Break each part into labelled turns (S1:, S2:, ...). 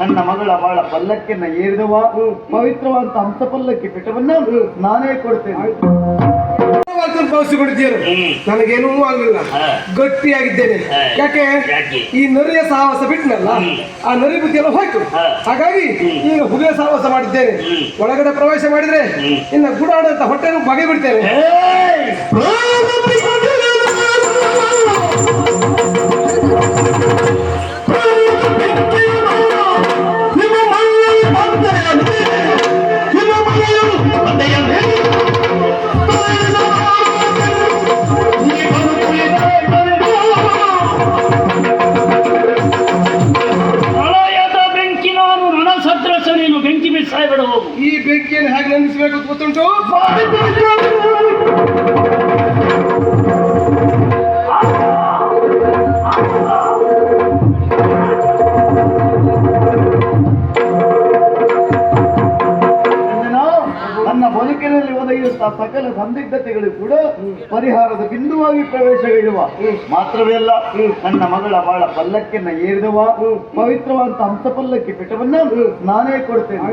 S1: ನನ್ನ ಮಗಳ ಬಾಳ ಪಲ್ಲಕ್ಕಿನ ಏರಿದವ ಪವಿತ್ರವಾದಂತ ಹಂಸ ಪಲ್ಲಕ್ಕಿ ಪೀಠವನ್ನ ನಾನೇ ಕೊಡ್ತೇನೆ.
S2: ಭಾವಿಸಿಕೊಂಡಿದ್ದೇನೆ ನನಗೇನೂ ಆಗಲಿಲ್ಲ. ಗಟ್ಟಿಯಾಗಿದ್ದೇನೆ. ಯಾಕೆ?
S3: ಯಾಕೆ?
S2: ಈ ನರಿಯ ಸಾಹಸ ಬಿಟ್ಟನಲ್ಲ ಆ ನರಿ ಬುದ್ಧಿ ಎಲ್ಲ ಹೋಯ್ತು ಹಾಗಾಗಿ ಈಗ ಹುಲಿಯ ಸಾಹಸ ಮಾಡಿದ್ದೇನೆ. ಒಳಗಡೆ ಪ್ರವೇಶ ಮಾಡಿದ್ರೆ ಇನ್ನು ಗುಡಾಡಂತ ಹೊಟ್ಟೆನು ಬಗೆ ಬಿಡ್ತೇನೆ.
S1: ನನ್ನ ಸಕಲ ಸಂದಿಗ್ಧತೆಗಳು ಕೂಡ ಪರಿಹಾರದ ಬಿಂದುವಾಗಿ ಪ್ರವೇಶಗಳಿರುವ ಮಾತ್ರವೇ ಅಲ್ಲ, ನನ್ನ ಮಗಳ ಬಾಳ ಪಲ್ಲಕ್ಕಿನ ಏರಿದವ ಪವಿತ್ರವಾದ ಹಂಸ ಪಲ್ಲಕ್ಕಿ ಪೀಠವನ್ನ ನಾನೇ ಕೊಡ್ತೇನೆ.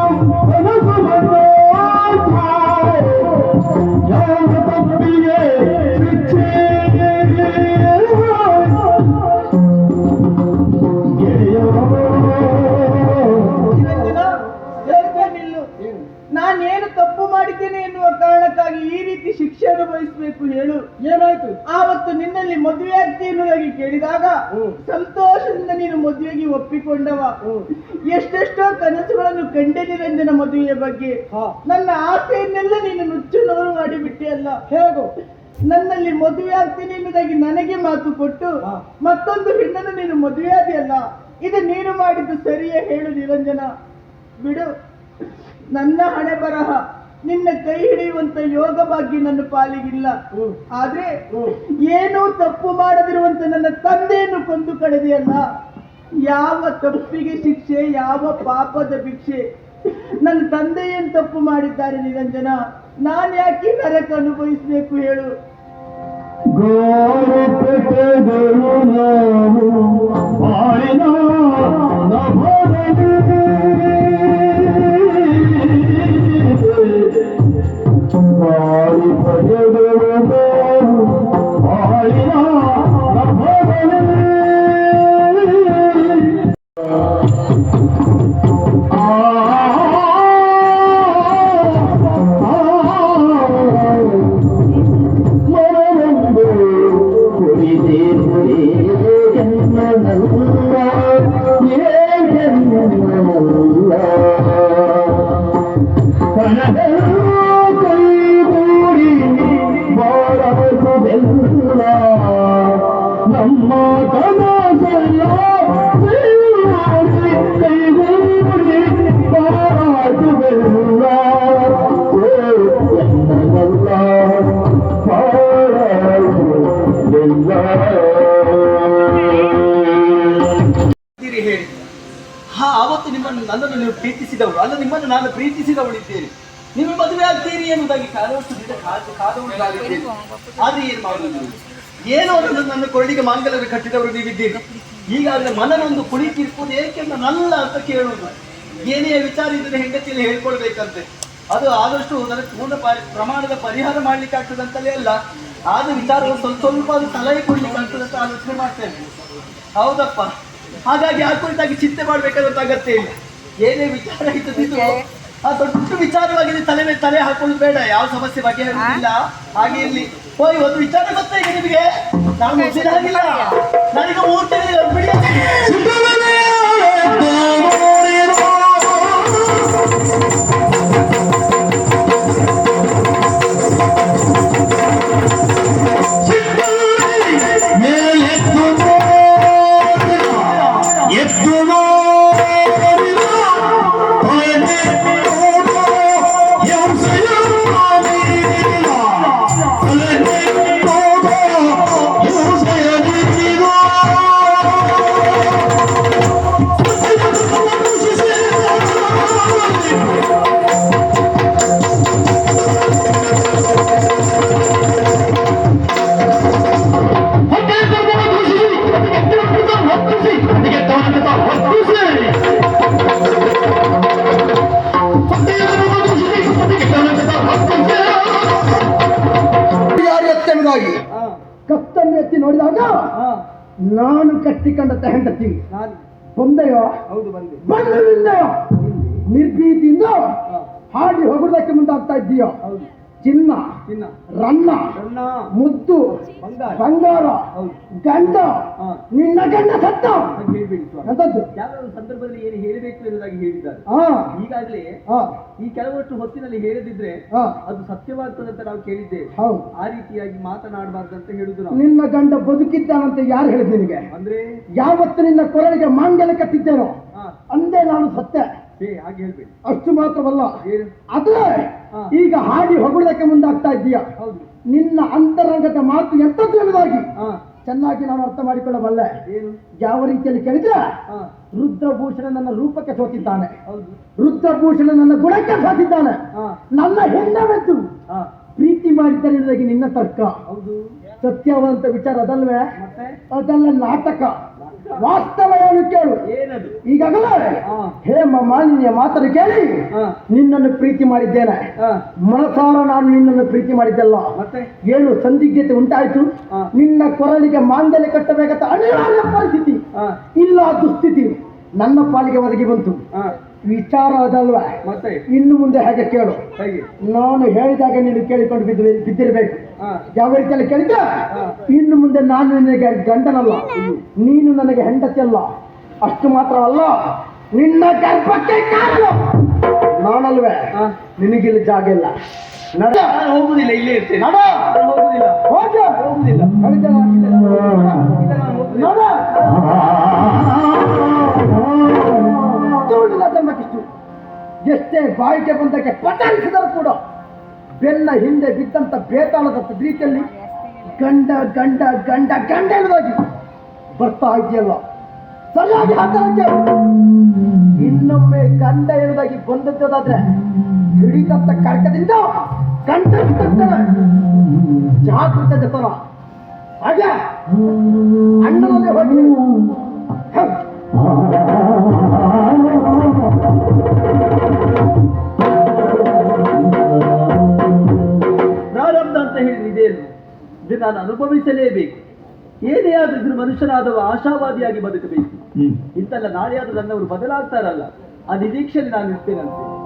S4: ಮಾಡಿದ್ದೇನೆ ಎನ್ನುವ ಕಾರಣಕ್ಕಾಗಿ ಈ ರೀತಿ ಶಿಕ್ಷೆ ಅನುಭವಿಸಬೇಕು ಹೇಳು. ಏನಾಯ್ತು? ಆವತ್ತು ನಿನ್ನಲ್ಲಿ ಮದುವೆ ಆಗ್ತಿ ಎನ್ನುವುದಾಗಿ ಕೇಳಿದಾಗ ಸಂತೋಷದಿಂದ ನೀನು ಮದುವೆಗೆ ಒಪ್ಪಿಕೊಂಡವ. ಎಷ್ಟೆಷ್ಟೋ ಕನಸುಗಳನ್ನು ಕಂಡೆ ನಿರಂಜನ ಮದುವೆಯ ಬಗ್ಗೆ. ನನ್ನ ಆಸೆಯನ್ನೆಲ್ಲ ನೀನು ನುಚ್ಚು ನೂರು ಮಾಡಿಬಿಟ್ಟಿಯಲ್ಲ ಹೇಗೋ? ನನ್ನಲ್ಲಿ ಮದುವೆ ಆಗ್ತೀನಿ ಎನ್ನುವುದಾಗಿ ನನಗೆ ಮಾತು ಕೊಟ್ಟು ಮತ್ತೊಂದು ಹೆಣ್ಣನ್ನು ನೀನು ಮದುವೆ ಆದಿಯಲ್ಲ ಇದು ನೀನು ಮಾಡಿದ್ದು ಸರಿಯೇ ಹೇಳು ನಿರಂಜನ. ಬಿಡು. ನನ್ನ ಹಣೆ ಬರಹ. ನಿನ್ನ ಕೈ ಹಿಡಿಯುವಂತ ಯೋಗ ಭಾಗ್ಯ ನನ್ನ ಪಾಲಿಗಿಲ್ಲ. ಆದ್ರೆ ಏನೂ ತಪ್ಪು ಮಾಡದಿರುವಂತ ನನ್ನ ತಂದೆಯನ್ನು ಕೊಂದು ಕಳೆದೆಯಲ್ಲ ಯಾವ ತಪ್ಪಿಗೆ ಶಿಕ್ಷೆ ಯಾವ ಪಾಪದ ಭಿಕ್ಷೆ. ನನ್ನ ತಂದೆ ಏನ್ ತಪ್ಪು ಮಾಡಿದ್ದಾರೆ ನಿರಂಜನ? ನಾನ್ ಯಾಕೆ ನರಕ ಅನುಭವಿಸ್ಬೇಕು ಹೇಳು.
S1: Allah ನೀವು ಪ್ರೀತಿಸಿದವರು ಅಲ್ಲ ನಿಮ್ಮನ್ನು ನಾನು ಪ್ರೀತಿಸಿದವಳಿದ್ದೇನೆ ನೀವು ಮದುವೆ ಆಗ್ತೀರಿ ಎನ್ನುವುದಾಗಿ ಕಾಲವಷ್ಟು ದಿನ ಕಾದು ಕಾದವಳಿದ್ದೇನೆ ಆದ್ರೆ ಏನು ಮಾಡುವುದು
S5: ಏನೋ ಒಂದು ನನ್ನ ಕೊರಳಿಗೆ ಮಾಂಗಲ್ಯ ಕಟ್ಟಿದವರು ನೀವಿದ್ದೀರಿ. ಈಗಾಗಲೇ ಮನನೊಂದು ಕುಳಿತಿರ್ಬೋದು ಏಕೆ ನಲ್ಲ ಅಂತ ಕೇಳುವುದು ಏನೇ ವಿಚಾರ ಇದ್ರೆ ಹೆಂಡತಿಯಲ್ಲಿ ಹೇಳ್ಕೊಳ್ಬೇಕಂತೆ. ಅದು ಆದಷ್ಟು ನನಗೆ ಪೂರ್ಣ ಪ್ರಮಾಣದ ಪರಿಹಾರ ಮಾಡ್ಲಿಕ್ಕೆ ಆಗ್ತದೆ ಅಂತಲೇ ಅಲ್ಲ. ಆದ ವಿಚಾರವು ಸ್ವಲ್ಪ ಸ್ವಲ್ಪ ಅದು ತಲೆ ಕೊಡ್ಲಿಕ್ಕೆ ಅಂತ ಆಲೋಚನೆ ಮಾಡ್ತೇನೆ ಹೌದಪ್ಪ. ಹಾಗಾಗಿ ಆ ಕುರಿತಾಗಿ ಚಿಂತೆ ಮಾಡ್ಬೇಕಾದಂತ ಅಗತ್ಯ ಇಲ್ಲ. ಏನೇ ವಿಚಾರ ಇದ್ದದಿದ್ದು ಆ ದೊಡ್ಡ ವಿಚಾರವಾಗಿದೆ ತಲೆ ಮೇಲೆ ತಲೆ ಹಾಕೊಳ್ಳೋದು ಬೇಡ ಯಾವ ಸಮಸ್ಯೆ ಬಗ್ಗೆ ಇಲ್ಲ. ಹಾಗೆ ಇರ್ಲಿ. ಹೋಯ್ ಒಂದು ವಿಚಾರ ಗೊತ್ತಾಗಿದೆ ನಿಮಗೆ? ನಾನು ಹಾಗಿಲ್ಲ. ನನಗೆ ಮೂರು ತಿಂಗಳು ಬಿಡಿ
S2: ಯಾರು ಎತ್ತೆಂಬುದಾಗಿ ಕತ್ತನ್ನು ಎತ್ತಿ ನೋಡಿದಾಗ ನಾನು ಕಟ್ಟಿಕೊಂಡ ಹೆಂಡತಿ. ಬಂದೆಯೋ?
S5: ಹೌದು ಬಂದೆ.
S2: ನಿರ್ಭೀತಿಯಿಂದ ಹಾಡಿ ಹೊಗಳಕ್ಕೆ ಮುಂದಾಗ್ತಾ ಇದ್ದೀಯೋ?
S5: ಹೌದು.
S2: ಚಿನ್ನ
S5: ಚಿನ್ನ.
S2: ರನ್ನ
S5: ರನ್ನ.
S2: ಮುದ್ದು
S5: ಬಂಗಾರ.
S2: ಗಂಡ. ನಿನ್ನ ಗಂಡ ಸತ್ತ.
S5: ಹೇಳ್ಬೇಡಿ ಯಾವ ಸಂದರ್ಭದಲ್ಲಿ ಏನು ಹೇಳಬೇಕು ಎನ್ನುವುದಾಗಿ ಹೇಳಿದ್ದಾರೆ.
S2: ಹಾ.
S5: ಈಗಾಗಲೇ ಈ ಕೆಲವಷ್ಟು ಹೊತ್ತಿನಲ್ಲಿ ಹೇಳದಿದ್ರೆ
S2: ಹಾ.
S5: ಅದು ಸತ್ಯವಾಗ್ತದೆ ಅಂತ ನಾವು ಕೇಳಿದ್ದೇವೆ.
S2: ಹೌದು.
S5: ಆ ರೀತಿಯಾಗಿ ಮಾತನಾಡಬಾರ್ದಂತ ಹೇಳುದು ನಾವು.
S2: ನಿನ್ನ ಗಂಡ ಬದುಕಿದ್ದಾನಂತ ಯಾರು ಹೇಳಿದ್ ನಿನಗೆ?
S5: ಅಂದ್ರೆ?
S2: ಯಾವತ್ತು ನಿನ್ನ ಕೊರಳಿಗೆ ಮಾಂಗಲ್ಯ ಕಟ್ಟಿದ್ದೇನೋ
S5: ಹಾ.
S2: ಅಂದೇ ನಾನು ಸತ್ಯ.
S5: ಹಾಗೆ ಹೇಳ್ಬೇಕು
S2: ಅಷ್ಟು ಮಾತ್ರವಲ್ಲ. ಅದೇ. ಈಗ ಹಾಡಿ ಹೊಗಳಕ್ಕೆ ಮುಂದಾಗ್ತಾ ಇದ್ದೀಯ? ನಿನ್ನ ಅಂತರಂಗದ ಮಾತು ಎಂತದ್ದು ಎಂಬುದಾಗಿ ಚೆನ್ನಾಗಿ ನಾನು ಅರ್ಥ ಮಾಡಿಕೊಳ್ಳಬಲ್ಲೆ. ಯಾವ ರೀತಿಯಲ್ಲಿ ಕೇಳಿದ್ರೆ ರುದ್ರಭೂಷಣ ನನ್ನ ರೂಪಕ್ಕೆ ಸೋತಿದ್ದಾನೆ. ರುದ್ರಭೂಷಣ ನನ್ನ ಗುಣಕ್ಕೆ ಸೋತಿದ್ದಾನೆ. ನನ್ನ ಹೆಣ್ಣವೆದ್ದು ಪ್ರೀತಿ ಮಾಡಿದ್ದಾನೆ ಎನ್ನುವುದಾಗಿ ನಿನ್ನ ತರ್ಕ. ಸತ್ಯವಂತ ವಿಚಾರ ಅದಲ್ವೇ? ಅದಲ್ಲ ನಾಟಕ. ವಾಸ್ತವ ಏನು ಕೇಳು.
S5: ಏನದು?
S2: ಈಗಾಗಲೇ
S5: ಹಾ.
S2: ಹೇಮ ಮಾಲಿನ್ಯ ಮಾತನ್ನು ಕೇಳಿ ನಿನ್ನನ್ನು ಪ್ರೀತಿ ಮಾಡಿದ್ದೇನೆ. ಮನಸಾರ ನಾನು ನಿನ್ನನ್ನು ಪ್ರೀತಿ ಮಾಡಿದ್ದಲ್ಲ.
S5: ಮತ್ತೆ?
S2: ಏನು ಸಂದಿಗ್ಧತೆ ಉಂಟಾಯಿತು? ನಿನ್ನ ಕೊರಳಿಗೆ ಮಾಂಗಲ್ಯ ಕಟ್ಟಬೇಕಂತ ಅನಿವಾರ್ಯ ಪರಿಸ್ಥಿತಿ. ಇಲ್ಲ ದುಸ್ಥಿತಿ. ನನ್ನ ಪಾಲಿಗೆ ಒದಗಿ ಬಂತು. ವಿಚಾರ ಅದಲ್ವಾ?
S5: ಮತ್ತೆ?
S2: ಇನ್ನು ಮುಂದೆ ಹಾಗೆ ಕೇಳು.
S5: ಹೇಗೆ?
S2: ನಾನು ಹೇಳಿದಾಗ ನೀನು ಕೇಳಿಕೊಂಡು ಬಿದ್ದು ಬಿದ್ದಿರಬೇಕು. ಯಾವ ರೀತಿಯಲ್ಲಿ
S5: ಕೇಳಿದ.
S2: ಇನ್ನು ಮುಂದೆ ನಾನು ನಿನಗೆ ಗಂಡನಲ್ಲ ನೀನು ನನಗೆ ಹೆಂಡತಿ ಅಲ್ಲ. ಅಷ್ಟು ಮಾತ್ರ ಅಲ್ಲ ನಿನ್ನ ಗರ್ಭಕ್ಕೆ ನಾನಲ್ವೇ. ನಿನಗಿಲ್ಲಿ ಜಾಗ ಇಲ್ಲ. ನಡ.
S5: ಹೋಗುದಿಲ್ಲ ಇಲ್ಲೇ ಇರ್ತೀನಿ.
S2: ನಡ.
S5: ಹೋಗುದಿಲ್ಲ.
S2: ಹೋಗ
S5: ಹೋಗುದಿಲ್ಲ.
S2: ನಡ. ಎಷ್ಟೇ ಬಾಳಿಕೆ ಬಂದಕ್ಕೆ ಪಟಾಯಿಸಿದರೂ ಕೂಡ ಬೆನ್ನ ಹಿಂದೆ ಬಿದ್ದಂತ ಬೇತಾಳದ ರೀತಿಯಲ್ಲಿ ಗಂಡ ಗಂಡ ಗಂಡ ಗಂಡ ಇಲ್ಲದಾಗಿ ಬರ್ತಾ ಇದೆಯಲ್ಲ ಸರಿಯಾಗಿ ಹಾಕಲಕ್ಕೆ ಇನ್ನೊಮ್ಮೆ ಗಂಡ ಇಲ್ಲದಾಗಿ ಬಂದದ್ದಾದ್ರೆ ಹಿಡಿದಂತ ಕಡಕದಿಂದ ಗಂಡ ಜಾಗೃತ ಜತನ. ಹಾಗೆ? ಅಣ್ಣನಲ್ಲಿ ಹೋಗಿ. ಹ.
S5: ಪ್ರಾರಬ್ಧ ಅಂತ ಹೇಳಿದ್ರೆ ಇದೇನು? ಇದು ನಾನು ಅನುಭವಿಸಲೇಬೇಕು. ಏನೇ ಆದ್ರೂ ಮನುಷ್ಯನಾದವ ಆಶಾವಾದಿಯಾಗಿ ಬದುಕಬೇಕು. ಇಂತಲ್ಲ ನಾಳೆ ಆದ್ರೂ ನನ್ನವರು ಬದಲಾಗ್ತಾರಲ್ಲ ಆ ನಿರೀಕ್ಷೆಯಲ್ಲಿ ನಾನು ಇರ್ತೇನಂತೆ.